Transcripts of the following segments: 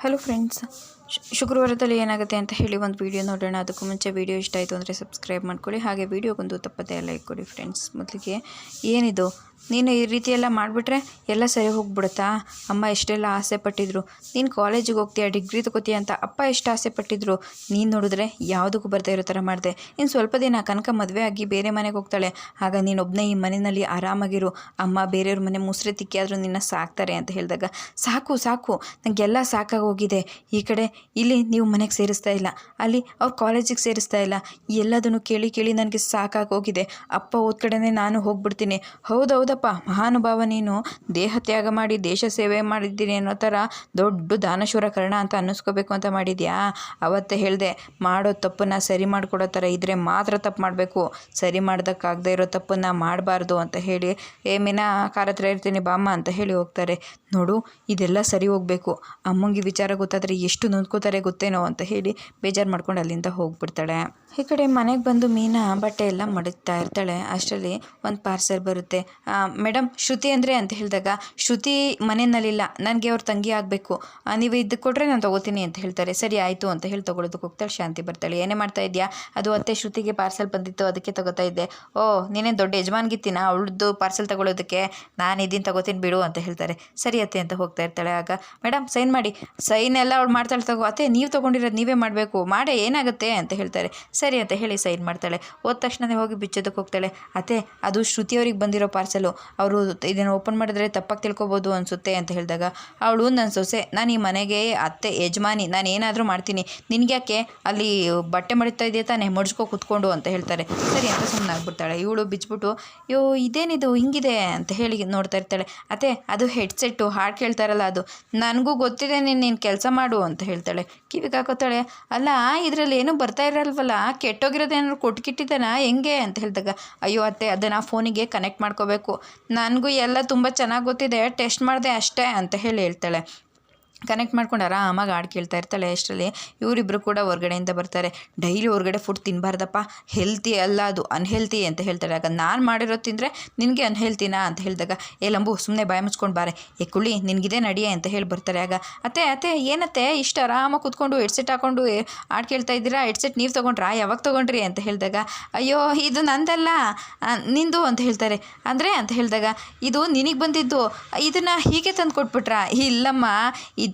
Hello friends ಶುಕ್ರವಾರದಲ್ಲಿ ಏನಾಗುತ್ತೆ ಅಂತ ಹೇಳಿ ಒಂದು ವೀಡಿಯೋ ನೋಡೋಣ. ಅದಕ್ಕೂ ಮುಂಚೆ ವೀಡಿಯೋ ಇಷ್ಟ ಆಯಿತು ಅಂದರೆ ಸಬ್ಸ್ಕ್ರೈಬ್ ಮಾಡ್ಕೊಳ್ಳಿ. ಹಾಗೆ ವೀಡಿಯೋಗೊಂದು ತಪ್ಪದೇ ಲೈಕ್ ಕೊಡಿ ಫ್ರೆಂಡ್ಸ್ ಮೊದಲಿಗೆ ಏನಿದು? ನೀನು ಈ ರೀತಿ ಎಲ್ಲ ಮಾಡಿಬಿಟ್ರೆ ಎಲ್ಲ ಸರಿ ಹೋಗ್ಬಿಡುತ್ತಾ? ಅಮ್ಮ ಎಷ್ಟೆಲ್ಲ ಆಸೆ ಪಟ್ಟಿದ್ರು. ನೀನು ಕಾಲೇಜಿಗೆ ಹೋಗ್ತೀಯ ಡಿಗ್ರಿ ತಗೋತೀಯ ಅಂತ ಅಪ್ಪ ಎಷ್ಟು ಆಸೆ ಪಟ್ಟಿದ್ರು. ನೀನು ನೋಡಿದ್ರೆ ಯಾವುದಕ್ಕೂ ಬರ್ತಾ ಇರೋ ಥರ ಮಾಡಿದೆ. ಇನ್ನು ಸ್ವಲ್ಪ ದಿನ ಕನಕ ಮದುವೆ ಆಗಿ ಬೇರೆ ಮನೆಗೆ ಹೋಗ್ತಾಳೆ. ಆಗ ನೀನೊಬ್ಬನೇ ಈ ಮನೆಯಲ್ಲಿ ಆರಾಮಾಗಿರು. ಅಮ್ಮ ಬೇರೆಯವ್ರ ಮನೆ ಮುಸ್ರೆ ತಿಕ್ಕಿಯಾದರೂ ನಿನ್ನ ಸಾಕ್ತಾರೆ ಅಂತ ಹೇಳಿದಾಗ, ಸಾಕು ಸಾಕು. ನನಗೆಲ್ಲ ಸಾಕಾಗೋಗಿದೆ. ಈ ಕಡೆ ಇಲ್ಲಿ ನೀವು ಮನೆಗೆ ಸೇರಿಸ್ತಾ ಇಲ್ಲ. ಅಲ್ಲಿ ಅವ್ರು ಕಾಲೇಜಿಗೆ ಸೇರಿಸ್ತಾ ಇಲ್ಲ. ಎಲ್ಲದನ್ನು ಕೇಳಿ ಕೇಳಿ ನನಗೆ ಸಾಕಾಗಿ ಹೋಗಿದೆ ಅಪ್ಪ ಹೋದ ಕಡೆನೇ ನಾನು ಹೋಗ್ಬಿಡ್ತೀನಿ. ಹೌದೌದಪ್ಪ, ಮಹಾನುಭಾವ ನೀನು. ದೇಹ ತ್ಯಾಗ ಮಾಡಿ, ದೇಶ ಸೇವೆ ಮಾಡಿದ್ದೀನಿ ಅನ್ನೋ ಥರ ದೊಡ್ಡ ದಾನಶೂರ ಕರ್ಣ ಅಂತ ಅನ್ನಿಸ್ಕೋಬೇಕು ಅಂತ ಮಾಡಿದ್ಯಾ? ಅವತ್ತೇ ಹೇಳಿದೆ, ಮಾಡೋ ತಪ್ಪನ್ನು ಸರಿ ಮಾಡಿಕೊಡೋ ಥರ ಇದ್ದರೆ ಮಾತ್ರ ತಪ್ಪು ಮಾಡಬೇಕು. ಸರಿ ಮಾಡೋದಕ್ಕಾಗದೇ ಇರೋ ತಪ್ಪನ್ನು ಮಾಡಬಾರ್ದು ಅಂತ ಹೇಳಿ, ಏ ಮೀನಾ ಕಾರ ಹತ್ರ ಇರ್ತೀನಿ ಬಾಮ್ಮ ಅಂತ ಹೇಳಿ ಹೋಗ್ತಾರೆ. ನೋಡು, ಇದೆಲ್ಲ ಸರಿ ಹೋಗಬೇಕು. ಅಮ್ಮಂಗೆ ವಿಚಾರ ಗೊತ್ತಾದರೆ ಎಷ್ಟು ನೊಂದ್ಕೋತಾರೆ ಗೊತ್ತೇನೋ ಅಂತ ಹೇಳಿ ಬೇಜಾರು ಮಾಡ್ಕೊಂಡು ಅಲ್ಲಿಂದ ಹೋಗ್ಬಿಡ್ತಾಳೆ. ಈ ಕಡೆ ಮನೆಗೆ ಬಂದು ಮೀನಾ ಬಟ್ಟೆ ಎಲ್ಲ ಮಡಗ್ತಾ ಇರ್ತಾಳೆ. ಅಷ್ಟರಲ್ಲಿ ಒಂದು ಪಾರ್ಸೆಲ್ ಬರುತ್ತೆ. ಮೇಡಮ್ ಶ್ರುತಿ ಅಂದರೆ? ಅಂತ ಹೇಳಿದಾಗ, ಶ್ರುತಿ ಮನೆಯಲ್ಲಿಲ್ಲ. ನನಗೆ ಅವ್ರ ತಂಗಿ ಆಗಬೇಕು. ನೀವು ಇದು ಕೊಟ್ಟರೆ ನಾನು ತೊಗೋತೀನಿ ಅಂತ ಹೇಳ್ತಾರೆ. ಸರಿ, ಆಯಿತು ಅಂತ ಹೇಳಿ ತೊಗೊಳೋದಕ್ಕೆ ಹೋಗ್ತಾಳೆ. ಶಾಂತಿ ಬರ್ತಾಳೆ. ಏನೇ ಮಾಡ್ತಾ ಇದೆಯಾ? ಅದು ಅತ್ತೆ ಶ್ರುತಿಗೆ ಪಾರ್ಸೆಲ್ ಬಂದಿತ್ತು, ಅದಕ್ಕೆ ತಗೋತಾ ಇದ್ದೆ. ಓ ನೀನೇ ದೊಡ್ಡ ಯಜಮಾನ್ಗಿತ್ತೀನ? ಅವಳದ್ದು ಪಾರ್ಸೆಲ್ ತೊಗೊಳೋದಕ್ಕೆ ನಾನು ಇದನ್ನು ತಗೋತೀನಿ ಬಿಡು ಅಂತ ಹೇಳ್ತಾರೆ. ಸರಿ ಅತ್ತೆ ಅಂತ ಹೋಗ್ತಾ ಇರ್ತಾಳೆ. ಆಗ ಮೇಡಮ್ ಸೈನ್ ಮಾಡಿ. ಸೈನ್ ಎಲ್ಲ ಅವಳು ಮಾಡ್ತಾಳೆ ತಗೋ. ಅತ್ತೆ, ನೀವು ತೊಗೊಂಡಿರೋದು ನೀವೇ ಮಾಡಬೇಕು, ಮಾಡೇ, ಏನಾಗುತ್ತೆ? ಅಂತ ಹೇಳ್ತಾರೆ. ಸರಿ ಅಂತ ಹೇಳಿ ಸೈನ್ ಮಾಡ್ತಾಳೆ. ಹೋದ ತಕ್ಷಣನೇ ಹೋಗಿ ಬಿಚ್ಚೋದಕ್ಕೆ ಹೋಗ್ತಾಳೆ. ಅತ್ತೆ, ಅದು ಶ್ರುತಿಯವ್ರಿಗೆ ಬಂದಿರೋ ಪಾರ್ಸೆಲು ಅವರು ಇದನ್ನು ಓಪನ್ ಮಾಡಿದ್ರೆ ತಪ್ಪಾಗಿ ತಿಳ್ಕೊಬೋದು ಅನಿಸುತ್ತೆ, ಅಂತ ಹೇಳಿದಾಗ, ಅವಳು ನನ್ನ ಸೊಸೆ. ನಾನು ಈ ಮನೆಗೆ ಅತ್ತೆ, ಯಜಮಾನಿ. ನಾನು ಏನಾದರೂ ಮಾಡ್ತೀನಿ. ನಿನಗ್ಯಾಕೆ ಅಲ್ಲಿ ಬಟ್ಟೆ ಮಡಿತಾ ಇದೆಯಾ ತಾನೇ? ಮಡ್ಸ್ಕೊ ಕುತ್ಕೊಂಡು, ಅಂತ ಹೇಳ್ತಾರೆ. ಸರಿ ಅಂತ ಸುಮ್ಮನೆ ಆಗ್ಬಿಡ್ತಾಳೆ. ಇವಳು ಬಿಚ್ಬಿಟ್ಟು, ಯೋ, ಇದೇನಿದು? ಹಿಂಗಿದೆ? ಅಂತ ಹೇಳಿ ನೋಡ್ತಾ ಇರ್ತಾಳೆ. ಅತ್ತೆ, ಅದು ಹೆಡ್ಸೆಟ್ಟು ಹಾಡು ಕೇಳ್ತಾರಲ್ಲ ಅದು. ನನಗೂ ಗೊತ್ತಿದೆ ನೀನು ನೀನು ಕೆಲಸ ಮಾಡು, ಅಂತ ಹೇಳ್ತಾಳೆ. ಕಿವಿಗೆ ಹಾಕೋತಾಳೆ, ಅಲ್ಲ, ಇದರಲ್ಲಿ ಏನೂ ಬರ್ತಾ ಇರಲ್ವಲ್ಲ? ಕೆಟ್ಟೋಗಿರೋದೇನಾದ್ರು ಕೊಟ್ಕಿಟ್ಟಿದ್ದಾನ ಹೆಂಗೆ? ಅಂತ ಹೇಳಿದಾಗ, ಅಯ್ಯೋ ಅತ್ತೆ, ಅದನ್ನು ಫೋನಿಗೆ ಕನೆಕ್ಟ್ ಮಾಡ್ಕೋಬೇಕು. ನನಗೂ ಎಲ್ಲ ತುಂಬ ಚೆನ್ನಾಗಿ ಗೊತ್ತಿದೆ. ಟೆಸ್ಟ್ ಮಾಡಿದೆ ಅಷ್ಟೇ, ಅಂತ ಹೇಳಿ ಹೇಳ್ತಾಳೆ. ಕನೆಕ್ಟ್ ಮಾಡ್ಕೊಂಡು ಆರಾಮಾಗಿ ಹಾಡು ಕೇಳ್ತಾ ಇರ್ತಾಳೆ ಅಷ್ಟರಲ್ಲಿ. ಇವರಿಬ್ಬರು ಕೂಡ ಹೊರ್ಗಡೆಯಿಂದ ಬರ್ತಾರೆ. ಡೈಲಿ ಹೊರಗಡೆ ಫುಡ್ ತಿನ್ನಬಾರ್ದಪ್ಪ ಹೆಲ್ತಿ ಅಲ್ಲ ಅದು. ಅನ್ಹೆಲ್ತಿ ಅಂತ ಹೇಳ್ತಾರೆ. ಆಗ ನಾನು ಮಾಡಿರೋ ತಿಂದರೆ ನಿನಗೆ ಅನ್ಹೆಲ್ತಿನಾ ಅಂತ ಹೇಳಿದಾಗ, ಏ ಲಂಬು ಸುಮ್ಮನೆ ಬಾಯ ಮುಚ್ಕೊಂಡು ಬಾರೆ. ಏ ಕುಳಿ ನಿನಗಿದೆ ನಡಿಯ ಅಂತ ಹೇಳಿ ಬರ್ತಾರೆ. ಆಗ, ಅತ್ತೆ ಅತ್ತೆ, ಏನತ್ತೆ? ಇಷ್ಟು ಆರಾಮಾಗಿ ಕೂತ್ಕೊಂಡು ಹೆಡ್ಸೆಟ್ ಹಾಕೊಂಡು ಹಾಡು ಕೇಳ್ತಾ ಇದ್ದೀರಾ? ಹೆಡ್ಸೆಟ್ ನೀವು ತೊಗೊಂಡ್ರಾ? ಯಾವಾಗ ತೊಗೊಂಡ್ರಿ? ಅಂತ ಹೇಳಿದಾಗ, ಅಯ್ಯೋ, ಇದು ನಂದಲ್ಲ. ನಿಂದು ಅಂತ ಹೇಳ್ತಾರೆ. ಅಂದರೆ? ಅಂತ ಹೇಳಿದಾಗ, ಇದು ನಿನಗೆ ಬಂದಿದ್ದು. ಇದನ್ನು ಹೀಗೆ ತಂದು ಕೊಟ್ಬಿಟ್ರಾ ಇಲ್ಲಮ್ಮ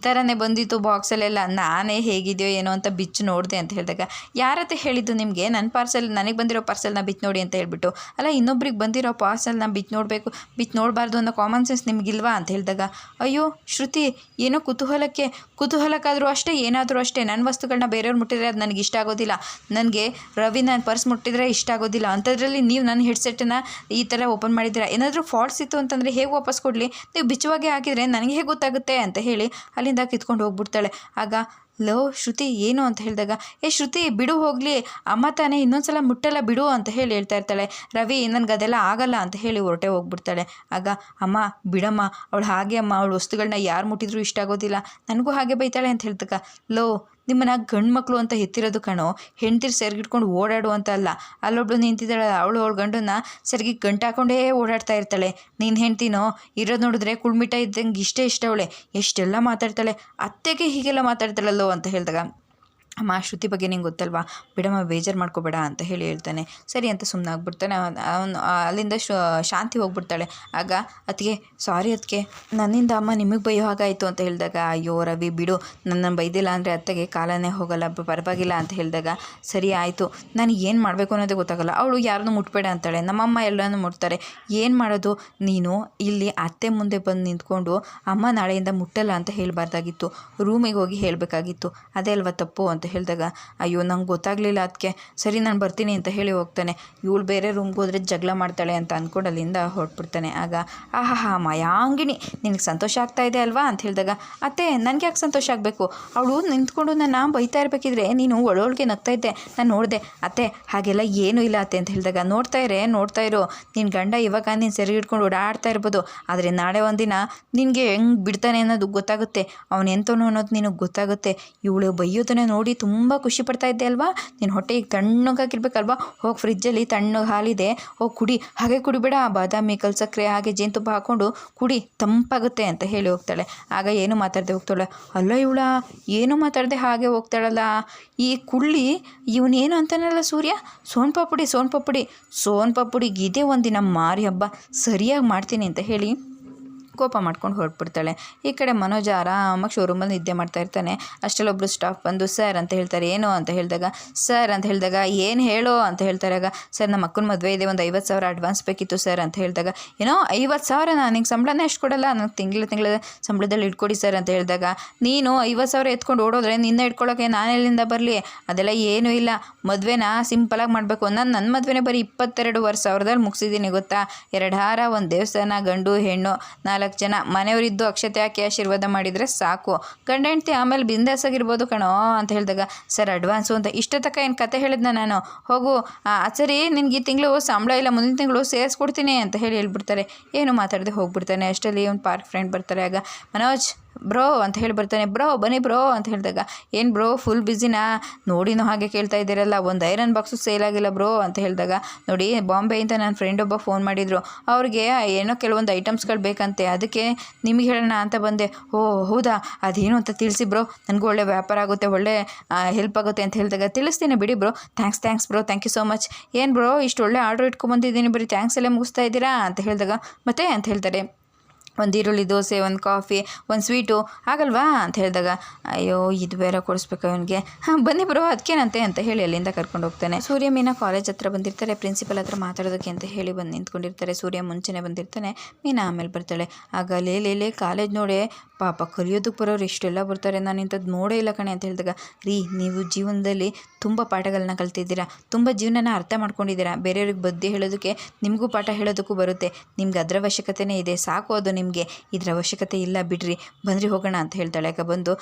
ಥರನೇ ಬಂದಿತ್ತು ಬಾಕ್ಸಲ್ಲೆಲ್ಲ ನಾನೇ ಹೇಗಿದೆಯೋ ಏನೋ ಅಂತ ಬಿಚ್ಚು ನೋಡಿದೆ ಅಂತ ಹೇಳಿದಾಗ, ಯಾರತ್ತೆ ಹೇಳಿದ್ದು ನಿಮಗೆ? ನನ್ನ ಪಾರ್ಸೆಲ್ ನನಗೆ ಬಂದಿರೋ ಪಾರ್ಸೆಲ್ನ ಬಿಚ್ಚು ನೋಡಿ ಅಂತ ಹೇಳ್ಬಿಟ್ಟು. ಅಲ್ಲ, ಇನ್ನೊಬ್ರಿಗೆ ಬಂದಿರೋ ಪಾರ್ಸೆಲ್ನ ಬಿಚ್ಚು ನೋಡಬೇಕು, ಬಿಚ್ಚು ನೋಡಬಾರ್ದು ಅನ್ನೋ ಕಾಮನ್ ಸೆನ್ಸ್ ನಿಮಗಿಲ್ವಾ ಅಂತ ಹೇಳಿದಾಗ, ಅಯ್ಯೋ ಶ್ರುತಿ, ಏನೋ ಕುತೂಹಲಕ್ಕೆ, ಕುತೂಹಲಕ್ಕಾದರೂ ಅಷ್ಟೇ, ಏನಾದರೂ ಅಷ್ಟೇ ನನ್ನ ವಸ್ತುಗಳನ್ನ ಬೇರೆಯವ್ರು ಮುಟ್ಟಿದ್ರೆ ಅದು ನನಗೆ ಇಷ್ಟ ಆಗೋದಿಲ್ಲ. ನನಗೆ ರವಿ ನನ್ನ ಪರ್ಸ್ ಮುಟ್ಟಿದ್ರೆ ಇಷ್ಟ ಆಗೋದಿಲ್ಲ. ಅಂಥದ್ರಲ್ಲಿ ನೀವು ನನ್ನ ಹೆಡ್ಸೆಟ್ಟನ್ನು ಈ ಥರ ಓಪನ್ ಮಾಡಿದ್ದೀರಾ? ಏನಾದರೂ ಫಾಲ್ಟ್ಸ್ ಇತ್ತು ಅಂತಂದರೆ ಹೇಗೆ ವಾಪಸ್ ಕೊಡಲಿ? ನೀವು ಬಿಚ್ಚುವಾಗೆ ಹಾಕಿದರೆ ನನಗೆ ಹೇಗೆ ಗೊತ್ತಾಗುತ್ತೆ? ಅಂತ ಹೇಳಿ ಅಲ್ಲಿಂದ ಕಿತ್ಕೊಂಡು ಹೋಗ್ಬಿಡ್ತಾಳೆ. ಆಗ ಲೋ, ಶ್ರುತಿ, ಏನು ಅಂತ ಹೇಳಿದಾಗ, ಏ, ಶ್ರುತಿ, ಬಿಡು, ಹೋಗಲಿ. ಅಮ್ಮ ತಾನೇ ಇನ್ನೊಂದ್ಸಲ ಮುಟ್ಟಲ್ಲ, ಬಿಡು, ಅಂತ ಹೇಳಿ ಹೇಳ್ತಾ ಇರ್ತಾಳೆ. ರವಿ, ನನಗೆ ಅದೆಲ್ಲ ಆಗಲ್ಲ, ಅಂತ ಹೇಳಿ ಹೊರಟೆ ಹೋಗ್ಬಿಡ್ತಾಳೆ. ಆಗ, ಅಮ್ಮ, ಬಿಡಮ್ಮ. ಅವಳು ಹಾಗೆ, ಅಮ್ಮ, ಅವಳು ವಸ್ತುಗಳನ್ನ ಯಾರು ಮುಟ್ಟಿದ್ರೂ ಇಷ್ಟ ಆಗೋದಿಲ್ಲ. ನನಗೂ ಹಾಗೆ ಬೈತಾಳೆ, ಅಂತ ಹೇಳ್ತಕ್ಕ. ಲೋ, ನಿಮ್ಮನ್ನ ಗಂಡು ಮಕ್ಕಳು ಅಂತ ಎತ್ತಿರೋದು ಕಣೋ. ಹೆಂಡ್ತಿರು ಸೆರ್ಗಿಟ್ಕೊಂಡು ಓಡಾಡು ಅಂತ ಅಲ್ಲ. ಅಲ್ಲೊಬ್ಳು ನಿಂತಿದ್ದಾಳೆ, ಅವಳು ಅವಳು ಗಂಡನ್ನ ಸೆರ್ಗಿ ಗಂಟಾಕೊಂಡೇ ಓಡಾಡ್ತಾ ಇರ್ತಾಳೆ. ನೀನು ಹೆಂಡ್ತೀನೋ, ಇರೋದು ನೋಡಿದ್ರೆ ಕುಳ್ಮಿಟ ಇದ್ದಂಗೆ ಇಷ್ಟೇ ಇಷ್ಟ ಅವಳೆ ಎಷ್ಟೆಲ್ಲ ಮಾತಾಡ್ತಾಳೆ. ಅತ್ತೆಗೆ ಹೀಗೆಲ್ಲ ಮಾತಾಡ್ತಾಳಲ್ಲೋ. ಅಂತ ಹೇಳಿದಾಗ ಅಮ್ಮ ಶ್ರುತಿ ಬಗ್ಗೆ ನಿಂಗೆ ಗೊತ್ತಲ್ವಾ? ಬಿಡಮ್ಮ, ಬೇಜಾರು ಮಾಡ್ಕೋಬೇಡ ಅಂತ ಹೇಳಿ ಹೇಳ್ತಾನೆ. ಸರಿ ಅಂತ ಸುಮ್ಮನೆ ಆಗ್ಬಿಡ್ತಾನೆ. ಅವನು ಅಲ್ಲಿಂದ ಶಾಂತಿ ಹೋಗ್ಬಿಡ್ತಾಳೆ. ಆಗ ಅದಕ್ಕೆ ಸಾರಿ ಅದಕ್ಕೆ ನನ್ನಿಂದ ಅಮ್ಮ ನಿಮಗೆ ಬೈಯೋ ಹಾಗಾಯಿತು ಅಂತ ಹೇಳಿದಾಗ, ಅಯ್ಯೋ ರವಿ, ಬಿಡು. ನನ್ನ ಬೈದಿಲ್ಲ ಅಂದರೆ ಅತ್ತೆಗೆ ಕಾಲನೇ ಹೋಗಲ್ಲ ಪರವಾಗಿಲ್ಲ ಅಂತ ಹೇಳಿದಾಗ, ಸರಿ ಆಯಿತು. ನಾನು ಏನು ಮಾಡಬೇಕು ಅನ್ನೋದೇ ಗೊತ್ತಾಗಲ್ಲ. ಅವಳು ಯಾರನ್ನೂ ಮುಟ್ಬೇಡ ಅಂತಾಳೆ. ನಮ್ಮಮ್ಮ ಎಲ್ಲರನ್ನು ಮುಟ್ತಾರೆ. ಏನು ಮಾಡೋದು? ನೀನು ಇಲ್ಲಿ ಅತ್ತೆ ಮುಂದೆ ಬಂದು ನಿಂತ್ಕೊಂಡು ಅಮ್ಮ ನಾಳೆಯಿಂದ ಮುಟ್ಟಲ್ಲ ಅಂತ ಹೇಳಬಾರ್ದಾಗಿತ್ತು. ರೂಮಿಗೆ ಹೋಗಿ ಹೇಳಬೇಕಾಗಿತ್ತು. ಅದೇ ಅಲ್ವಾ ತಪ್ಪು? ಅಂತ ಹೇಳಿದಾಗ, ಅಯ್ಯೋ, ನಂಗೆ ಗೊತ್ತಾಗಲಿಲ್ಲ ಅದಕ್ಕೆ ಸರಿ, ನಾನು ಬರ್ತೀನಿ ಅಂತ ಹೇಳಿ ಹೋಗ್ತಾನೆ. ಇವಳು ಬೇರೆ ರೂಮ್ಗೆ ಹೋದರೆ ಜಗಳ ಮಾಡ್ತಾಳೆ ಅಂತ ಅಂದ್ಕೊಂಡು ಅಲ್ಲಿಂದ ಹೊರಟ್ಬಿಡ್ತಾನೆ. ಆಗ ಆಹಾ ಮಯಾಂಗಿಣಿ ನಿನಗೆ ಸಂತೋಷ ಆಗ್ತಾ ಇದೆ ಅಲ್ವಾ? ಅಂತ ಹೇಳಿದಾಗ, ಅತ್ತೆ, ನನಗೆ ಯಾಕೆ ಸಂತೋಷ ಆಗಬೇಕು? ಅವಳು ನಿಂತ್ಕೊಂಡು ನನ್ನ ಬೈತಾ ಇರಬೇಕಿದ್ರೆ ನೀನು ಒಳೊಳಗೆ ನಗ್ತಾ ಇದ್ದೆ. ನಾನು ನೋಡಿದೆ, ಅತ್ತೆ, ಹಾಗೆಲ್ಲ ಏನೂ ಇಲ್ಲ ಅತ್ತೆ, ಅಂತ ಹೇಳಿದಾಗ, ನೋಡ್ತಾ ಇರೇ, ನೋಡ್ತಾ ಇರೋ. ನಿನ್ನ ಗಂಡ ಇವಾಗ ನೀನು ಸೆರೆ ಹಿಡ್ಕೊಂಡು ಓಡಾಡ್ತಾ ಇರ್ಬೋದು. ಆದರೆ ನಾಳೆ ಒಂದಿನ ನಿನಗೆ ಹೆಂಗೆ ಬಿಡ್ತಾನೆ ಅನ್ನೋದು ಗೊತ್ತಾಗುತ್ತೆ. ಅವನು ಎಂತವನು ಅನ್ನೋದು ನಿನಗೆ ಗೊತ್ತಾಗುತ್ತೆ. ಇವಳು ಬೈಯೋದನ್ನೇ ನೋಡಿ ತುಂಬ ಖುಷಿ ಪಡ್ತಾ ಇದ್ದೆ ಅಲ್ವಾ? ನೀನು ಹೊಟ್ಟೆಗೆ ತಣ್ಣಗಾಗಿರ್ಬೇಕಲ್ವಾ? ಹೋಗಿ ಫ್ರಿಜ್ಜಲ್ಲಿ ತಣ್ಣಗೆ ಹಾಲಿದೆ, ಹೋಗಿ ಕುಡಿ. ಹಾಗೆ ಕುಡಿಬೇಡ, ಬಾದಾಮಿ ಕಲ್ಸಕ್ಕರೆ ಹಾಗೆ ಜೇನುತುಪ್ಪ ಹಾಕ್ಕೊಂಡು ಕುಡಿ. ತಂಪಾಗುತ್ತೆ ಅಂತ ಹೇಳಿ ಹೋಗ್ತಾಳೆ. ಆಗ ಏನು ಮಾತಾಡದೆ ಹೋಗ್ತಾಳೆ? ಅಲ್ಲ ಇವಳ, ಏನು ಮಾತಾಡದೆ ಹಾಗೆ ಹೋಗ್ತಾಳಲ್ಲ? ಈ ಕುಳ್ಳಿ, ಇವನೇನು ಅಂತಾನಲ್ಲ ಸೂರ್ಯ? ಸೋನ್ ಪಾಪುಡಿ ಸೋನ್ ಪಾಪುಡಿ ಸೋನ್ ಪಾಪುಡಿಗೆ ಇದೇ ಒಂದಿನ ಮಾರಿ ಹಬ್ಬ. ಸರಿಯಾಗಿ ಮಾಡ್ತೀನಿ ಅಂತ ಹೇಳಿ ಕೋಪ ಮಾಡ್ಕೊಂಡು ಹೊರಟ್ಬಿಡ್ತಾಳೆ. ಈ ಕಡೆ ಮನೋಜ ಆರಾಮಾಗಿ ಶೋರೂಮಲ್ಲಿ ನಿದ್ದೆ ಮಾಡ್ತಾ ಇರ್ತಾನೆ. ಅಷ್ಟರಲ್ಲಿ ಒಬ್ಬರು ಸ್ಟಾಫ್ ಬಂದು ಸರ್ ಅಂತ ಹೇಳ್ತಾರೆ. ಏನು ಅಂತ ಹೇಳಿದಾಗ ಸರ್ ಅಂತ ಹೇಳಿದಾಗ, ಏನು ಹೇಳೋ ಅಂತ ಹೇಳ್ತಾರೆ. ಆಗ ಸರ್ ನಮ್ಮ ಅಕ್ಕನ ಮದುವೆ ಇದೆ. ಒಂದು ಐವತ್ತು ಸಾವಿರ ಅಡ್ವಾನ್ಸ್ ಬೇಕಿತ್ತು ಸರ್ ಅಂತ ಹೇಳಿದಾಗ, ಏನೋ ಐವತ್ತು ಸಾವಿರ ನನಗೆ ಸಂಬಳನೇ ಅಷ್ಟು ಕೊಡಲ್ಲ. ನನಗೆ ತಿಂಗಳ ತಿಂಗಳ ಸಂಬಳದಲ್ಲಿ ಇಟ್ಕೊಡಿ ಸರ್ ಅಂತ ಹೇಳಿದಾಗ, ನೀನು ಐವತ್ತು ಸಾವಿರ ಎತ್ಕೊಂಡು ಓಡೋದ್ರೆ ನಿನ್ನ ಇಟ್ಕೊಳ್ಳೋಕೆ ನಾನು ಎಲ್ಲಿಂದ ಬರಲಿ? ಅದೆಲ್ಲ ಏನೂ ಇಲ್ಲ. ಮದುವೆನ ಸಿಂಪಲಾಗಿ ಮಾಡಬೇಕು. ನಾನು ನನ್ನ ಮದುವೆನೇ ಬರೀ ಇಪ್ಪತ್ತೆರಡುವರೆ ಸಾವಿರದಲ್ಲಿ ಮುಗಿಸಿದ್ದೀನಿ ಗೊತ್ತಾ? ಎರಡು ಹಾರ, ಒಂದು ದೇವಸ್ಥಾನ, ಗಂಡು, ಹೆಣ್ಣು, ನಾಲ್ಕು ಜನ ಮನೆಯವರಿದ್ದು ಅಕ್ಷತೆ ಹಾಕಿ ಆಶೀರ್ವಾದ ಮಾಡಿದರೆ ಸಾಕು. ಗಂಡ ಹೆಂಡ್ತಿ ಆಮೇಲೆ ಬಿಂದಾಸಾಗಿರ್ಬೋದು ಕಣೋ ಅಂತ ಹೇಳಿದಾಗ, ಸರ್ ಅಡ್ವಾನ್ಸು ಅಂತ ಇಷ್ಟ ತಕ್ಕ ಏನು ಕತೆ ಹೇಳಿದ್ನ ನಾನು? ಹೋಗು ಸರಿ, ನಿನಗೆ ಈ ತಿಂಗಳು ಸಂಬಳ ಇಲ್ಲ, ಮುಂದಿನ ತಿಂಗಳು ಸೇರಿಸ್ಕೊಡ್ತೀನಿ ಅಂತ ಹೇಳಿ ಹೇಳ್ಬಿಡ್ತಾರೆ. ಏನು ಮಾತಾಡದೆ ಹೋಗ್ಬಿಡ್ತಾನೆ. ಅಷ್ಟರಲ್ಲಿ ಒಂದು ಪಾರ್ಕ್ ಫ್ರೆಂಡ್ ಬರ್ತಾರೆ. ಆಗ ಮನೋಜ್ ಬ್ರೋ ಅಂತ ಹೇಳಿ ಬರ್ತಾನೆ, ಬ್ರೋ ಬನ್ನಿ ಬ್ರೋ ಅಂತ ಹೇಳಿದಾಗ, ಏನು ಬ್ರೋ ಫುಲ್ ಬ್ಯುಸಿನಾ ನೋಡಿನೂ ಹಾಗೆ ಕೇಳ್ತಾ ಇದ್ದೀರಲ್ಲ, ಒಂದು ಐರನ್ ಬಾಕ್ಸು ಸೇಲ್ ಆಗಿಲ್ಲ ಬ್ರೋ ಅಂತ ಹೇಳಿದಾಗ, ನೋಡಿ ಬಾಂಬೆಯಿಂದ ನನ್ನ ಫ್ರೆಂಡ್ ಒಬ್ಬ ಫೋನ್ ಮಾಡಿದರು, ಅವ್ರಿಗೆ ಏನೋ ಕೆಲವೊಂದು ಐಟಮ್ಸ್ಗಳು ಬೇಕಂತೆ, ಅದಕ್ಕೆ ನಿಮಗೆ ಹೇಳೋಣ ಅಂತ ಬಂದೆ. ಓ, ಹೌದಾ? ಅದೇನು ಅಂತ ತಿಳಿಸಿ ಬ್ರೋ, ನನಗೂ ಒಳ್ಳೆ ವ್ಯಾಪಾರ ಆಗುತ್ತೆ, ಒಳ್ಳೆ ಹೆಲ್ಪ್ ಆಗುತ್ತೆ ಅಂತ ಹೇಳಿದಾಗ, ತಿಳಿಸ್ತೀನಿ ಬಿಡಿ bro thanks thanks bro thank you so much ಏನು ಬ್ರೋ, ಇಷ್ಟು ಒಳ್ಳೆ ಆರ್ಡ್ರ್ ಇಟ್ಕೊಂಬಂದಿದ್ದೀನಿ ಬರೀ ಥ್ಯಾಂಕ್ಸ್ ಎಲ್ಲ ಮುಗಿಸ್ತಾ ಇದ್ದೀರಾ? ಅಂತ ಹೇಳಿದಾಗ, ಮತ್ತೆ ಅಂತ ಹೇಳ್ತಾರೆ. ಒಂದು ಈರುಳ್ಳಿ ದೋಸೆ, ಒಂದು ಕಾಫಿ, ಒಂದು ಸ್ವೀಟು ಆಗಲ್ವಾ ಅಂತ ಹೇಳಿದಾಗ, ಅಯ್ಯೋ, ಇದು ಬೇರೆ ಕೊಡಿಸ್ಬೇಕು ಅವನಿಗೆ ಹಾಂ, ಬನ್ನಿ ಬರೋ ಅದಕ್ಕೇನಂತೆ ಅಂತ ಹೇಳಿ ಅಲ್ಲಿಂದ ಕರ್ಕೊಂಡು ಹೋಗ್ತಾನೆ. ಸೂರ್ಯ ಮೀನಾ ಕಾಲೇಜ್ ಹತ್ರ ಬಂದಿರ್ತಾರೆ, ಪ್ರಿನ್ಸಿಪಲ್ ಹತ್ರ ಮಾತಾಡೋದಕ್ಕೆ ಅಂತ ಹೇಳಿ ಬಂದು ನಿಂತ್ಕೊಂಡಿರ್ತಾರೆ. ಸೂರ್ಯ ಮುಂಚೆನೇ ಬಂದಿರ್ತಾನೆ, ಮೀನಾ ಆಮೇಲೆ ಬರ್ತಾಳೆ. ಆಗ ಲೇ ಕಾಲೇಜ್ ನೋಡೇ, ಪಾಪ ಕಲಿಯೋದಕ್ಕೆ ಬರೋರು ಇಷ್ಟೆಲ್ಲ ಬರ್ತಾರೆ. ನಾನು ಇಂಥದ್ದು ನೋಡೇ ಇಲ್ಲ ಕಣೆ ಅಂತ ಹೇಳಿದಾಗ, ರೀ, ನೀವು ಜೀವನದಲ್ಲಿ ತುಂಬ ಪಾಠಗಳನ್ನ ಕಲ್ತಿದ್ದೀರಾ. ತುಂಬ ಜೀವನನ ಅರ್ಥ ಮಾಡ್ಕೊಂಡಿದ್ದೀರಾ. ಬೇರೆಯವ್ರಿಗೆ ಬುದ್ಧಿ ಹೇಳೋದಕ್ಕೆ, ನಿಮಗೂ ಪಾಠ ಹೇಳೋದಕ್ಕೂ ಬರುತ್ತೆ. ನಿಮ್ಗೆ ಅದರ ಅವಶ್ಯಕತೆನೇ ಇದೆ. ಸಾಕು ಅದು ನಿಮಗೆ ಇದರ ಅವಶ್ಯಕತೆ ಇಲ್ಲ, ಬಿಡ್ರಿ, ಬಂದ್ರಿ ಹೋಗೋಣ ಅಂತ ಹೇಳ್ತಾಳೆ. ಯಾಕೆ ಬಂದು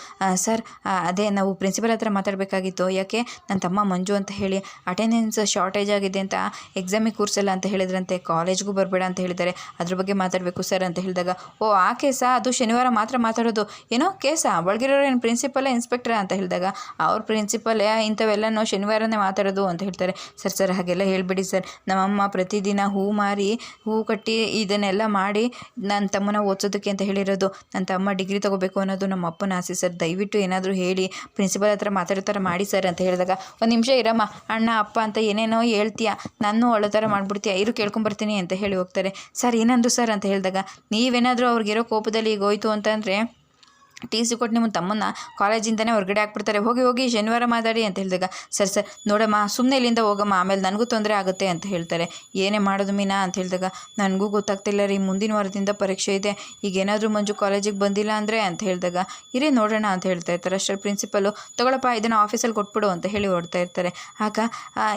ಸರ್ ಅದೇ ನಾವು ಪ್ರಿನ್ಸಿಪಲ್ ಹತ್ರ ಮಾತಾಡಬೇಕಾಗಿತ್ತು. ಯಾಕೆ? ನನ್ನ ತಮ್ಮ ಮಂಜು ಅಂತ ಹೇಳಿ ಅಟೆಂಡೆನ್ಸ್ ಶಾರ್ಟೇಜ್ ಆಗಿದೆ ಅಂತ ಎಕ್ಸಾಮಿಗೆ ಕೂರ್ಸಲ್ಲ ಅಂತ ಹೇಳಿದ್ರಂತೆ. ಕಾಲೇಜ್ಗೂ ಬರಬೇಡ ಅಂತ ಹೇಳಿದ್ದಾರೆ. ಅದ್ರ ಬಗ್ಗೆ ಮಾತಾಡಬೇಕು ಸರ್ ಅಂತ ಹೇಳಿದಾಗ, ಓ, ಆ ಕೇಸಾ? ಅದು ಶನಿವಾರ ಮಾತ್ರ ಮಾತಾಡೋದು. ಏನೋ ಕೇಸಾ? ಒಳಗಿರೋರು ಏನು ಪ್ರಿನ್ಸಿಪಲ್ ಇನ್ಸ್ಪೆಕ್ಟ್ರಾ ಅಂತ ಹೇಳಿದಾಗ, ಅವ್ರ ಪ್ರಿನ್ಸಿಪಲ್ ಇಂಥವೆಲ್ಲನೂ ಶನಿವಾರನೇ ಮಾತಾಡೋದು ಅಂತ ಹೇಳ್ತಾರೆ. ಸರ್ ಸರ್, ಹಾಗೆಲ್ಲ ಹೇಳಿಬಿಡಿ ಸರ್. ನಮ್ಮಮ್ಮ ಪ್ರತಿದಿನ ಹೂ ಮಾರಿ, ಹೂ ಕಟ್ಟಿ ಇದನ್ನೆಲ್ಲ ಮಾಡಿ ನನ್ನ ತಮ್ಮನ ಓದಿಸೋದಕ್ಕೆ ಅಂತ ಹೇಳಿರೋದು. ನನ್ನ ತಮ್ಮ ಡಿಗ್ರಿ ತೊಗೋಬೇಕು ಅನ್ನೋದು ನಮ್ಮ ಅಪ್ಪನ ಆಸೆ ಸರ್. ದಯವಿಟ್ಟು ಏನಾದರೂ ಹೇಳಿ, ಪ್ರಿನ್ಸಿಪಲ್ ಹತ್ರ ಮಾತಾಡೋ ಥರ ಮಾಡಿ ಸರ್ ಅಂತ ಹೇಳಿದಾಗ, ಒಂದು ನಿಮಿಷ ಇರಮ್ಮ, ಅಣ್ಣ, ಅಪ್ಪ ಅಂತ ಏನೇನೋ ಹೇಳ್ತೀಯ ನಾನು ಒಳ್ಳೆ ಥರ ಮಾಡಿಬಿಡ್ತೀಯ, ಇರು ಕೇಳ್ಕೊಂಬರ್ತೀನಿ ಅಂತ ಹೇಳಿ ಹೋಗ್ತಾರೆ. ಸರ್, ಏನಂದ್ರು ಸರ್ ಅಂತ ಹೇಳಿದಾಗ, ನೀವೇನಾದರೂ ಅವ್ರಿಗಿರೋ ಕೋಪದಲ್ಲಿ ಈಗ ಹೋಯ್ತು ಅಂತಂದರೆ ಟಿ ಸಿ ಕೊಟ್ಟು ನಿಮ್ಮ ತಮ್ಮನ್ನ ಕಾಲೇಜಿಂದನೇ ಹೊರಗಡೆ ಹಾಕ್ಬಿಡ್ತಾರೆ. ಹೋಗಿ ಹೋಗಿ ಶನಿವಾರ ಮಾತಾಡಿ ಅಂತ ಹೇಳಿದಾಗ, ಸರ್ ಸರ್, ನೋಡಮ್ಮ ಸುಮ್ಮನೆ ಇಲ್ಲಿಂದ ಹೋಗಮ್ಮ, ಆಮೇಲೆ ನನಗೂ ತೊಂದರೆ ಆಗುತ್ತೆ ಅಂತ ಹೇಳ್ತಾರೆ. ಏನೇ ಮಾಡೋದು ಮೀನಾ ಅಂತ ಹೇಳಿದಾಗ, ನನಗೂ ಗೊತ್ತಾಗ್ತಿಲ್ಲ ರೀ, ಮುಂದಿನ ವಾರದಿಂದ ಪರೀಕ್ಷೆ ಇದೆ. ಈಗ ಏನಾದರೂ ಮಂಜು ಕಾಲೇಜಿಗೆ ಬಂದಿಲ್ಲ ಅಂದರೆ ಅಂತ ಹೇಳಿದಾಗ, ಇರೇ ನೋಡೋಣ ಅಂತ ಹೇಳ್ತಾ ಇರ್ತಾರೆ. ಅಷ್ಟರಲ್ಲಿ ಪ್ರಿನ್ಸಿಪಲು, ತಗೊಳಪ್ಪ, ಇದನ್ನು ಆಫೀಸಲ್ಲಿ ಕೊಟ್ಬಿಡು ಅಂತ ಹೇಳಿ ಹೊರಡ್ತಾ ಇರ್ತಾರೆ. ಆಗ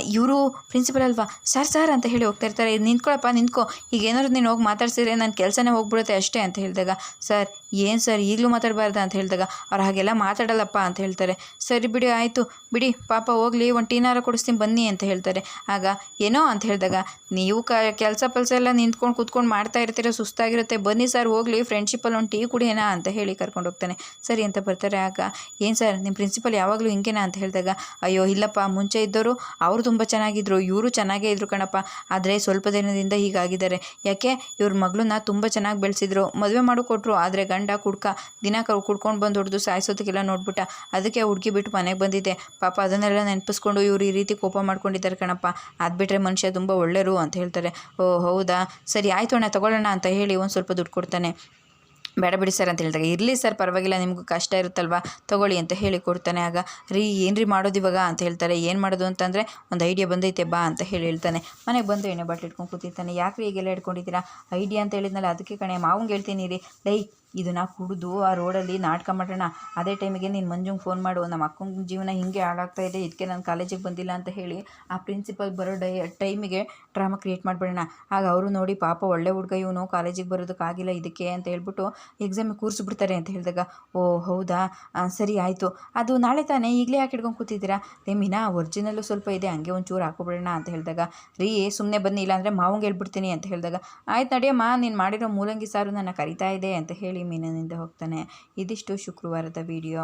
ಇವರು ಪ್ರಿನ್ಸಿಪಲ್ ಅಲ್ವಾ? ಸರ್ ಸರ್ ಅಂತ ಹೇಳಿ ಹೋಗ್ತಾ ಇರ್ತಾರೆ. "ಇದು ನಿಂತ್ಕೊಳಪ್ಪ, ನಿಂತ್ಕೊ. ಈಗ ಏನಾದ್ರು ನೀನು ಹೋಗಿ ಮಾತಾಡ್ಸಿದ್ರೆ ನನ್ನ ಕೆಲಸನೇ ಹೋಗ್ಬಿಡುತ್ತೆ ಅಷ್ಟೇ ಅಂತ ಹೇಳಿದಾಗ, ಸರ್, ಏನು ಸರ್? ಈಗಲೂ ಮಾತಾಡಬಾರ್ದ? ಅಂತ ಹೇಳಿದಾಗ ಅವ್ರು ಹಾಗೆಲ್ಲ ಮಾತಾಡಲ್ಲಪ್ಪ ಅಂತ ಹೇಳ್ತಾರೆ. ಸರಿ ಬಿಡಿ, ಆಯಿತು. ಬಿಡಿ, ಪಾಪ ಹೋಗಲಿ, ಒಂದು ಟೀನಾರ ಕೊಡಿಸ್ತೀನಿ, ಬನ್ನಿ ಅಂತ ಹೇಳ್ತಾರೆ. ಆಗ ಏನೋ ಅಂತ ಹೇಳಿದಾಗ, ನೀವು ಕ, ಕೆಲಸ ಪಲ್ಸ ಎಲ್ಲ ನಿಂತ್ಕೊಂಡು ಕೂತ್ಕೊಂಡು ಮಾಡ್ತಾ ಇರ್ತೀರ, ಸುಸ್ತಾಗಿರುತ್ತೆ. ಬನ್ನಿ ಸರ್, ಹೋಗಲಿ ಫ್ರೆಂಡ್ಶಿಪ್ಪಲ್ಲಿ ಒಂದು ಟೀ ಕುಡಿಯೋಣ ಅಂತ ಹೇಳಿ ಕರ್ಕೊಂಡು ಹೋಗ್ತಾನೆ. ಸರಿ ಅಂತ ಬರ್ತಾರೆ. ಆಗ ಏನು ಸರ್ ನಿಮ್ಮ ಪ್ರಿನ್ಸಿಪಲ್ ಯಾವಾಗಲೂ ಹಿಂಗೇನಾ ಅಂತ ಹೇಳಿದಾಗ, ಅಯ್ಯೋ, ಇಲ್ಲಪ್ಪ, ಮುಂಚೆ ಇದ್ದವರು ಅವರು ತುಂಬ ಚೆನ್ನಾಗಿದ್ರು, ಇವರು ಚೆನ್ನಾಗೇ ಇದ್ರು ಕಣಪ್ಪ. ಆದರೆ ಸ್ವಲ್ಪ ದಿನದಿಂದ ಹೀಗಾಗಿದ್ದಾರೆ. ಯಾಕೆ? ಇವ್ರ ಮಗಳನ್ನ ತುಂಬ ಚೆನ್ನಾಗಿ ಬೆಳೆಸಿದ್ರು. ಮದುವೆ ಮಾಡಿಕೊಟ್ರು ಆದರೆ ಗಂಡ ಕುಡ್ಕ ದಿನ ಕ ಕುಡ್ಕೊಂಡು ಬಂದು ಹೊಡೆದು ಸಾಯಿಸೋದಕ್ಕೆಲ್ಲ ನೋಡ್ಬಿಟ್ಟ. ಅದಕ್ಕೆ ಹುಡುಗಿ ಬಿಟ್ಟು ಮನೆಗೆ ಬಂದಿದ್ದೆ. ಪಾಪ ಅದನ್ನೆಲ್ಲ ನೆನಪಿಸ್ಕೊಂಡು ಇವ್ರು ಈ ರೀತಿ ಕೋಪ ಮಾಡ್ಕೊಂಡಿದ್ದಾರೆ ಕಣಪ್ಪ. ಅದು ಬಿಟ್ಟರೆ ಮನುಷ್ಯ ತುಂಬ ಒಳ್ಳೆಯರು ಅಂತ ಹೇಳ್ತಾರೆ. ಓ, ಹೌದಾ? ಸರಿ, ಆಯಿತು ಅಣ್ಣ, ತಗೊಳ್ಳೋಣ ಅಂತ ಹೇಳಿ ಒಂದು ಸ್ವಲ್ಪ ದುಡ್ಡು ಕೊಡ್ತಾನೆ. ಬೇಡ ಬಿಡಿ ಸರ್ ಅಂತ ಹೇಳಿದಾಗ, ಇರಲಿ ಸರ್, ಪರವಾಗಿಲ್ಲ, ನಿಮಗೂ ಕಷ್ಟ ಇರುತ್ತಲ್ವಾ? ತಗೊಳ್ಳಿ ಅಂತ ಹೇಳಿ ಕೊಡ್ತಾನೆ. ಆಗ, ರೀ ಏನು ರೀ ಮಾಡೋದು ಇವಾಗ ಅಂತ ಹೇಳ್ತಾರೆ. ಏನು ಮಾಡೋದು ಅಂತಂದರೆ, ಒಂದು ಐಡಿಯಾ ಬಂದೈತೆ, ಬಾ ಅಂತ ಹೇಳಿ ಹೇಳ್ತಾನೆ. ಮನೆಗೆ ಬಂದು ಎಣ್ಣೆ ಬಾಟ್ಲಿ ಇಟ್ಕೊಂಡು ಕೂತಿರ್ತಾನೆ. ಯಾಕೆ ಈಗೆಲ್ಲ ಇಟ್ಕೊಂಡಿದ್ದೀರಾ ಐಡಿಯಾ ಅಂತ ಹೇಳಿದ್ನಲ್ಲ, ಅದಕ್ಕೆ ಕಣೆ, ಮಾವಂಗೆ ಹೇಳ್ತೀನಿ ರೀ. ಲೈ ಇದನ್ನ ಕುಡಿದು ಆ ರೋಡಲ್ಲಿ ನಾಟಕ ಮಾಡೋಣ. ಅದೇ ಟೈಮಿಗೆ ನೀನು ಮಂಜುಂಗೆ ಫೋನ್ ಮಾಡು. ನಮ್ಮ ಅಕ್ಕನ ಜೀವನ ಹಿಂಗೆ ಹಾಳಾಗ್ತಾ ಇದೆ. ಇದಕ್ಕೆ ನಾನು ಕಾಲೇಜಿಗೆ ಬಂದಿಲ್ಲ ಅಂತ ಹೇಳಿ ಆ ಪ್ರಿನ್ಸಿಪಲ್ ಬರೋ ಡೈ, ಟೈಮಿಗೆ ಡ್ರಾಮಾ ಕ್ರಿಯೇಟ್ ಮಾಡಿಬಿಡೋಣ. ಆಗ ಅವರು ನೋಡಿ, ಪಾಪ ಒಳ್ಳೆ ಹುಡುಗ ಇವನು, ಕಾಲೇಜಿಗೆ ಬರೋದಕ್ಕಾಗಿಲ್ಲ ಇದಕ್ಕೆ ಅಂತ ಹೇಳ್ಬಿಟ್ಟು ಎಕ್ಸಾಮಿಗೆ ಕೂರಿಸ್ಬಿಡ್ತಾರೆ ಅಂತ ಹೇಳಿದಾಗ, ಓ ಹೌದಾ? ಸರಿ ಆಯಿತು. ಅದು ನಾಳೆ ತಾನೇ ಈಗಲೇ ಯಾಕೆ ಹಿಡ್ಕೊಂಡು ಕೂತಿದ್ದೀರಾ? ಮೀನಾ ಒರಿಜಿನಲ್ಲು ಸ್ವಲ್ಪ ಇದೆ, ಹಂಗೆ ಒಂಚೂರು ಹಾಕೊಬಿಡೋಣ ಅಂತ ಹೇಳಿದಾಗ, ರೀ ಸುಮ್ಮನೆ ಬನ್ನಿ, ಇಲ್ಲಾಂದರೆ ಮಾವಂಗೆ ಹೇಳ್ಬಿಡ್ತೀನಿ ಅಂತ ಹೇಳಿದಾಗ, ಆಯ್ತು ನಡಿಯಮ್ಮ, ನೀನು ಮಾಡಿರೋ ಮೂಲಂಗಿ ಸಾರು ನನ್ನ ಕರಿತಾ ಇದೆ ಅಂತ ಹೇಳಿ ಮೀನನಿಂದ ಹೋಗ್ತಾನೆ. ಇದಿಷ್ಟು ಶುಕ್ರವಾರದ ವಿಡಿಯೋ